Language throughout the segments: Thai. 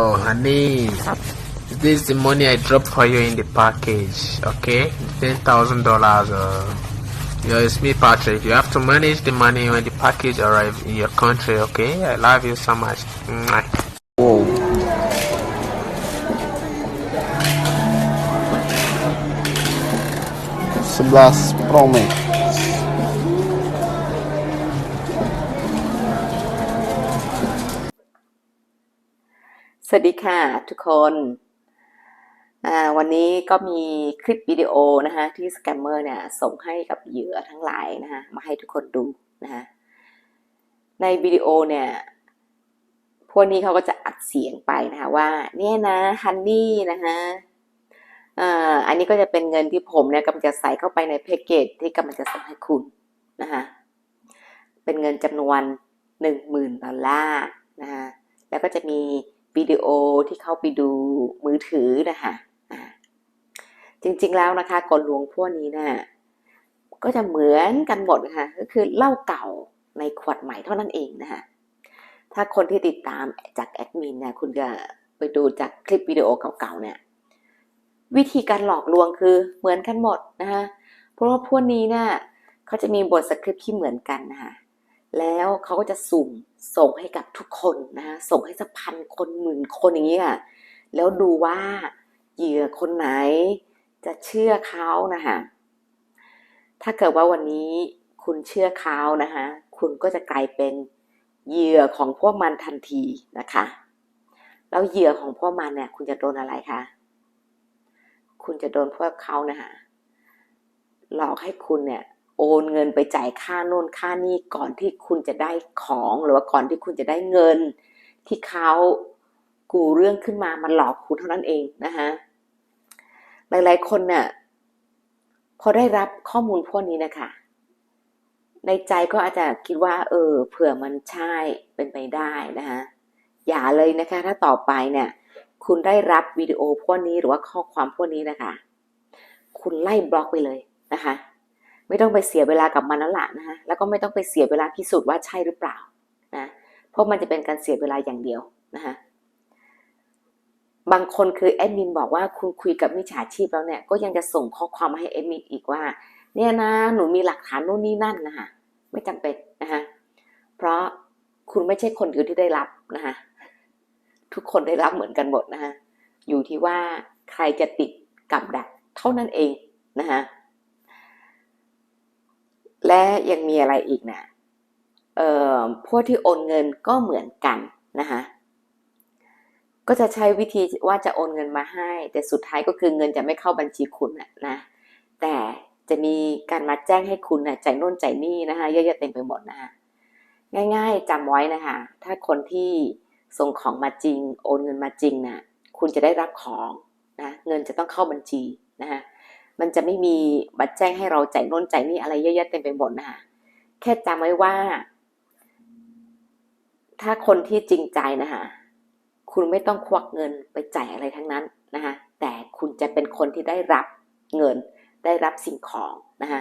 Oh, honey, this is the money I dropped for you in the package, okay? Ten thousand dollars. Uh, yeah, it's me, Patrick. You have to manage the money when the package arrives in your country, okay? I love you so much. Mwah. Wow. Sebelas Pro Max. สวัสดีค่ะทุกคน วันนี้ก็มีคลิปวิดีโอนะคะที่สแกมเมอร์เนี่ยส่งให้กับเหยื่อทั้งหลายนะคะมาให้ทุกคนดูนะคะในวิดีโอเนี่ยพวกนี้เขาก็จะอัดเสียงไปนะคะว่าเนี่ยนะฮันนี่นะคะอันนี้ก็จะเป็นเงินที่ผมเนี่ยกำลังจะใส่เข้าไปในแพ็กเกจที่กำลังจะส่งให้คุณนะคะเป็นเงินจำนวนหนึ่งหมื่นดอลลาร์นะคะแล้วก็จะมี วิดีโอที่เข้าไปดูมือถือนะคะจริงๆแล้วนะคะกลลวงพวกนี้นะ่ะก็จะเหมือนกันหมดนะคะก็คือเล้าเก่าในขวดใหม่เท่านั้นเองนะคะถ้าคนที่ติดตามจากแอดมินเนี่ยคุณจะไปดูจากคลิปวิดีโอเก่าๆเนี่ยวิธีการหลอกลวงคือเหมือนกันหมดนะคะเพราะว่าพวกนี้เนี่ยเขาจะมีบทสคริปต์ที่เหมือนกันนะคะ แล้วเขาก็จะสุ่มส่งให้กับทุกคนนะคะส่งให้สักพันคนหมื่นคนอย่างนี้ค่ะแล้วดูว่าเหยื่อคนไหนจะเชื่อเขานะคะถ้าเกิดว่าวันนี้คุณเชื่อเขานะคะคุณก็จะกลายเป็นเหยื่อของพวกมันทันทีนะคะแล้วเหยื่อของพวกมันเนี่ยคุณจะโดนอะไรคะคุณจะโดนพวกเขานะคะหลอกให้คุณเนี่ย โอนเงินไปจ่ายค่าโน่นค่านี่ก่อนที่คุณจะได้ของหรือว่าก่อนที่คุณจะได้เงิน ที่เขากูเรื่องขึ้นมามันหลอกคุณเท่านั้นเองนะคะหลายๆคนเนี่ยพอได้รับข้อมูลพวกนี้นะคะ ในใจก็อาจจะคิดว่า เออ เผื่อมันใช่เป็นไปได้นะคะอย่าเลยนะคะ ถ้าต่อไปเนี่ย คุณได้รับวิดีโอพวกนี้หรือว่าข้อความพวกนี้นะคะ คุณไล่บล็อกไปเลยนะคะ ไม่ต้องไปเสียเวลากับมันนั่นแหละนะคะแล้วก็ไม่ต้องไปเสียเวลาพิสูจน์ว่าใช่หรือเปล่านะเพราะมันจะเป็นการเสียเวลาอย่างเดียวนะคะบางคนคือแอดมินบอกว่าคุณคุยกับมิจฉาชีพแล้วเนี่ยก็ยังจะส่งข้อความมาให้แอดมินอีกว่า เนี่ยนะหนูมีหลักฐานโน่นนี่นั่นนะคะไม่จำเป็นนะคะเพราะคุณไม่ใช่คนเดียวที่ได้รับนะคะทุกคนได้รับเหมือนกันหมดนะคะอยู่ที่ว่าใครจะติดกับดักเท่านั้นเองนะคะ และยังมีอะไรอีกนะเอ่อพวกที่โอนเงินก็เหมือนกันนะคะก็จะใช้วิธีว่าจะโอนเงินมาให้ แต่สุดท้ายก็คือเงินจะไม่เข้าบัญชีคุณนะนะแต่จะมีการมาแจ้งให้คุณนะจ่ายโน่นจ่ายนี่นะคะเยอะๆเต็มไปหมดนะคะง่าย ๆจำไว้นะคะ ถ้าคนที่ส่งของมาจริง โอนเงินมาจริงน่ะคุณจะได้รับของนะเงินจะต้องเข้าบัญชีนะคะ มันจะไม่มีบัตรแจ้งให้เราจ่ายโน่นจ่ายนี่อะไรเยอะแยะเต็มไปหมดนะคะแค่จำไว้ว่า ถ้าคนที่จริงใจนะคะคุณไม่ต้องควักเงินไปจ่ายอะไรทั้งนั้นนะคะแต่คุณจะเป็นคนที่ได้รับเงิน ได้รับสิ่งของนะคะ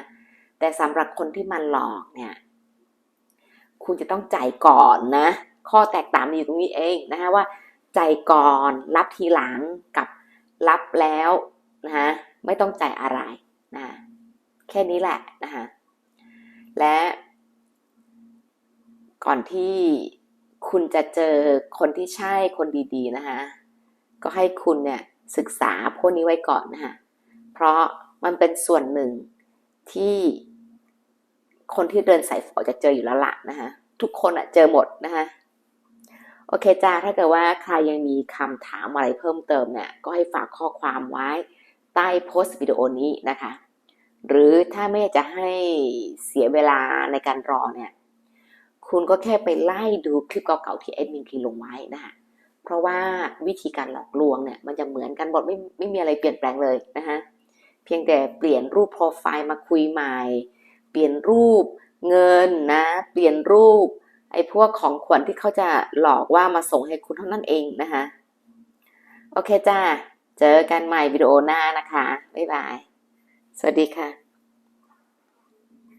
แต่สำหรับคนที่มันหลอกเนี่ย คุณจะต้องจ่ายก่อนนะ ข้อแตกต่างมันอยู่ตรงนี้เองนะคะว่าจ่ายก่อนรับทีหลังกับรับแล้วนะคะ ไม่ต้องจ่ายอะไรนะแค่นี้แหละนะคะและก่อนที่คุณจะเจอคนที่ใช่คนดีๆนะคะก็ให้คุณเนี่ยศึกษาพวกนี้ไว้ก่อนนะคะเพราะมันเป็นส่วนหนึ่งที่คนที่เดินสายฝอจะเจออยู่แล้วละนะคะทุกคนอะเจอหมดนะคะโอเคจ้าถ้าเกิดว่าใครยังมีคำถามอะไรเพิ่มเติมเนี่ยก็ให้ฝากข้อความไว้ ใต้โพสต์วิดีโอนี้นะคะ หรือถ้าไม่อยากจะให้เสียเวลาในการรอเนี่ย คุณก็แค่ไปไล่ดูคลิปเก่าๆที่แอดมินคีลงไว้นะคะเพราะว่าวิธีการหลอกลวงเนี่ยมันจะเหมือนกันหมดไม่ไม่มีอะไรเปลี่ยนแปลงเลยนะคะเพียงแต่เปลี่ยนรูปโปรไฟล์มาคุยใหม่ เปลี่ยนรูปเงินนะ เปลี่ยนรูปไอ้พวกของขวัญที่เขาจะหลอกว่ามาส่งให้คุณเท่านั้นเองนะคะ โอเคจ้า เจอกันใหม่วิดีโอหน้านะคะ บ๊ายบาย สวัสดีค่ะ